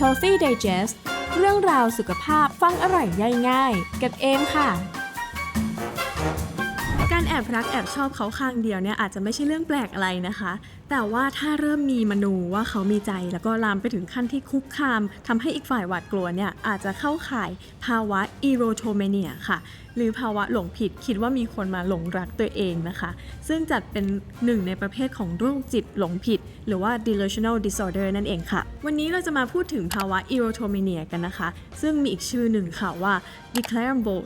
Healthy Digest เรื่องราวสุขภาพฟังอร่อยย่อยง่าย กับเอมค่ะ การแอบรักแอบชอบเขาข้างเดียวเนี่ยอาจจะไม่ใช่เรื่องแปลกอะไรนะคะ แต่ว่าถ้าเริ่มมีมโนว่าเขามีใจแล้วก็ลามไปถึงขั้นที่คุกคามทำให้อีกฝ่ายหวาดกลัวเนี่ยอาจจะเข้าข่ายภาวะ erotomania ค่ะ หรือภาวะหลงผิดคิดว่ามีคนมาหลงรักตัวเองนะคะ ซึ่งจัดเป็นหนึ่งในประเภทของโรคจิตหลงผิด หรือว่า delusional disorder นั่นเองค่ะ วันนี้เราจะมาพูดถึงภาวะ erotomania กันนะคะ ซึ่งมีอีกชื่อหนึ่งค่ะว่า declarable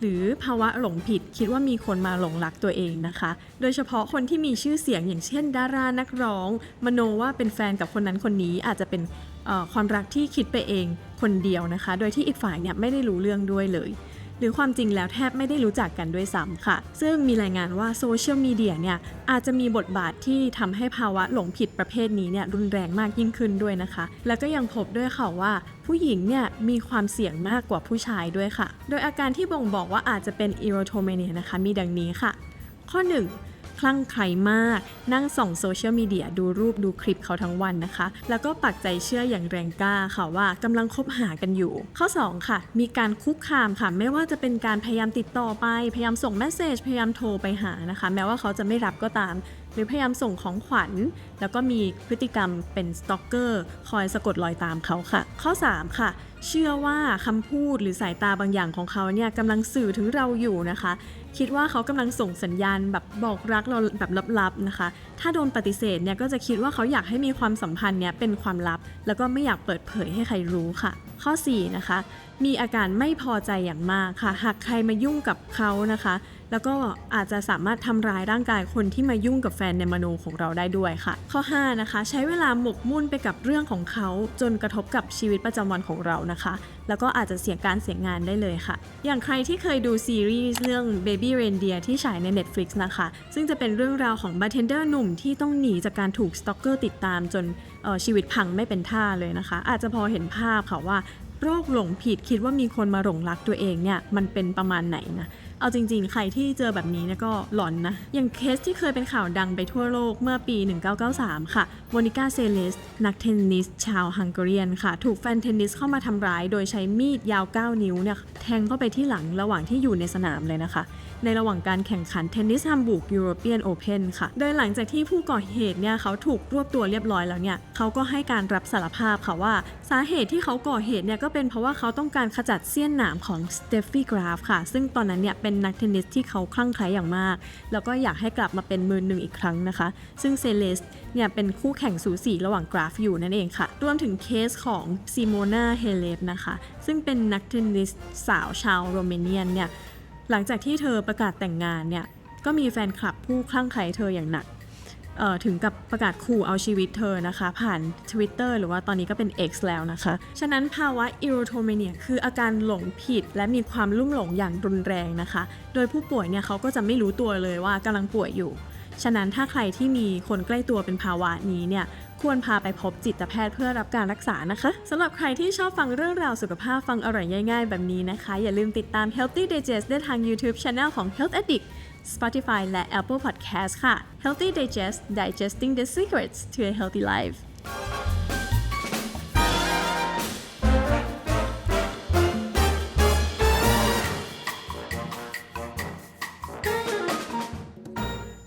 หรือภาวะหลงผิดคิดว่ามีคนมาหลงรักตัวเองนะคะ โดยเฉพาะคนที่มีชื่อเสียงอย่างเช่น ดารานักร้อง มโนว่าเป็นแฟนกับคนนั้นคนนี้อาจจะเป็นความรักที่คิดไปเองคนเดียวนะคะ โดยที่อีกฝ่ายเนี่ยไม่ได้รู้เรื่องด้วยเลย หรือความจริงแล้วแทบไม่ได้รู้จักกันด้วยซ้ำค่ะ ซึ่งมีรายงานว่าโซเชียลมีเดียเนี่ยอาจจะมีบทบาทที่ทำให้ภาวะหลงผิดประเภทนี้เนี่ยรุนแรงมากยิ่งขึ้นด้วยนะคะ แล้วก็ยังพบด้วยค่ะว่า ผู้หญิงเนี่ยมีความเสี่ยงมากกว่าผู้ชายด้วยค่ะ โดยอาการที่บ่งบอกว่าอาจจะเป็นอีโรโทเมเนียนะคะมีดังนี้ค่ะ ข้อ 1 คลั่งไคล้มาก นั่งส่องโซเชียลมีเดียดูรูปดูคลิปเขาทั้งวันนะคะ แล้วก็ปักใจเชื่ออย่างแรงกล้าค่ะว่ากำลังคบหากันอยู่ ข้อ 2 ค่ะ มีการคุกคามค่ะ ไม่ว่าจะเป็นการพยายามติดต่อไป พยายามส่งเมสเซจพยายามโทรไปหานะคะ แม้ว่าเขาจะไม่รับก็ตามหรือพยายามส่งของขวัญ แล้วก็มีพฤติกรรมเป็นสตอกเกอร์คอยสะกดรอยตามเขาค่ะ ข้อ 3 ค่ะ เชื่อว่าคำพูดหรือสายตาบางอย่างของเขาเนี่ยกำลังสื่อถึงเราอยู่นะคะ คิดว่าเขากำลังส่งสัญญาณแบบบอกรักเราแบบลับๆนะคะ ถ้าโดนปฏิเสธเนี่ยก็จะคิดว่าเขาอยากให้มีความสัมพันธ์เนี่ยเป็นความลับ แล้วก็ไม่อยากเปิดเผยให้ใครรู้ค่ะ ข้อ 4 นะคะ มีอาการไม่พอใจอย่างมากค่ะ หากใครมายุ่งกับเขานะคะ แล้วก็อาจจะสามารถทำร้ายร่างกายคนที่มายุ่งกับแฟนในมโนของเราได้ด้วยค่ะ ข้อ 5 นะคะ ใช้เวลาหมกมุ่นไปกับเรื่องของเขาจนกระทบกับชีวิตประจำวันของเรานะคะ แล้วก็อาจจะเสียการเสียงานได้เลยค่ะ อย่างใครที่เคยดูซีรีส์เรื่อง Baby Reindeer ที่ฉายใน Netflix นะคะ ซึ่งจะเป็นเรื่องราวของบาร์เทนเดอร์หนุ่มที่ต้องหนีจากการถูกสตอกเกอร์ติดตามจนออชีวิตพังไม่เป็นท่าเลยนะคะ อาจจะพอเห็นภาพค่ะว่าโรคหลงผิดคิดว่ามีคนมาหลงรักตัวเองเนี่ยมันเป็นประมาณไหนนะ เอาจริง ๆ ใครที่เจอแบบนี้เนี่ยก็หลอนนะ อย่างเคสที่เคยเป็นข่าวดังไปทั่วโลกเมื่อปี 1993 ค่ะโมนิกาเซเลส นักเทนนิสชาวฮังการีนค่ะ ถูกแฟนเทนนิสเข้ามาทำร้าย โดยใช้มีดยาว 9 นิ้วเนี่ยแทงเข้าไปที่หลังระหว่างที่อยู่ในสนามเลยนะคะในระหว่างการแข่งขันเทนนิสฮัมบูร์กยูโรเปียนโอเพนค่ะ โดยหลังจากที่ผู้ก่อเหตุเนี่ยเขาถูกรวบตัวเรียบร้อยแล้วเนี่ยเขาก็ให้การรับสารภาพค่ะว่า สาเหตุที่เขาก่อเหตุเนี่ยก็เป็นเพราะว่าเขาต้องการขจัดเสี้ยนหนามของสเตฟฟี่กราฟค่ะ ซึ่งตอนนั้นเนี่ยเป็นนักเทนนิสที่เขาคลั่งไคล้อย่างมาก แล้วก็อยากให้กลับมาเป็นมือหนึ่งอีกครั้งนะคะ ซึ่งเซเลสเนี่ยเป็นคู่แข่งสูสีระหว่างกราฟอยู่นั่นเองค่ะ รวมถึงเคสของซิโมนาเฮเลฟนะคะ ซึ่งเป็นนักเทนนิสสาวชาวโรเมเนียนเนี่ย หลังจากที่เธอประกาศแต่งงานเนี่ยก็มีแฟนคลับผู้คลั่งไคล้เธออย่างหนักถึงกับประกาศขู่เอาชีวิตเธอนะคะ ผ่าน Twitter หรือว่าตอนนี้ก็เป็น X แล้วนะคะ ฉะนั้นภาวะ erotomania คืออาการหลงผิดและมีความลุ่มหลงอย่างรุนแรงนะคะ โดยผู้ป่วยเนี่ยเขาก็จะไม่รู้ตัวเลยว่ากำลังป่วยอยู่ ฉะนั้นถ้าใครที่มีคนใกล้ตัวเป็นภาวะนี้เนี่ย ควรพาไปพบจิตแพทย์เพื่อรับการรักษานะคะสำหรับใครที่ชอบฟังเรื่องราวสุขภาพฟังอร่อยง่ายๆ แบบนี้นะคะ อย่าลืมติดตาม Healthy Digest ได้ทาง YouTube Channel ของ Health Addict Spotify และ Apple Podcast ค่ะ Healthy Digest Digesting the Secrets to a Healthy Life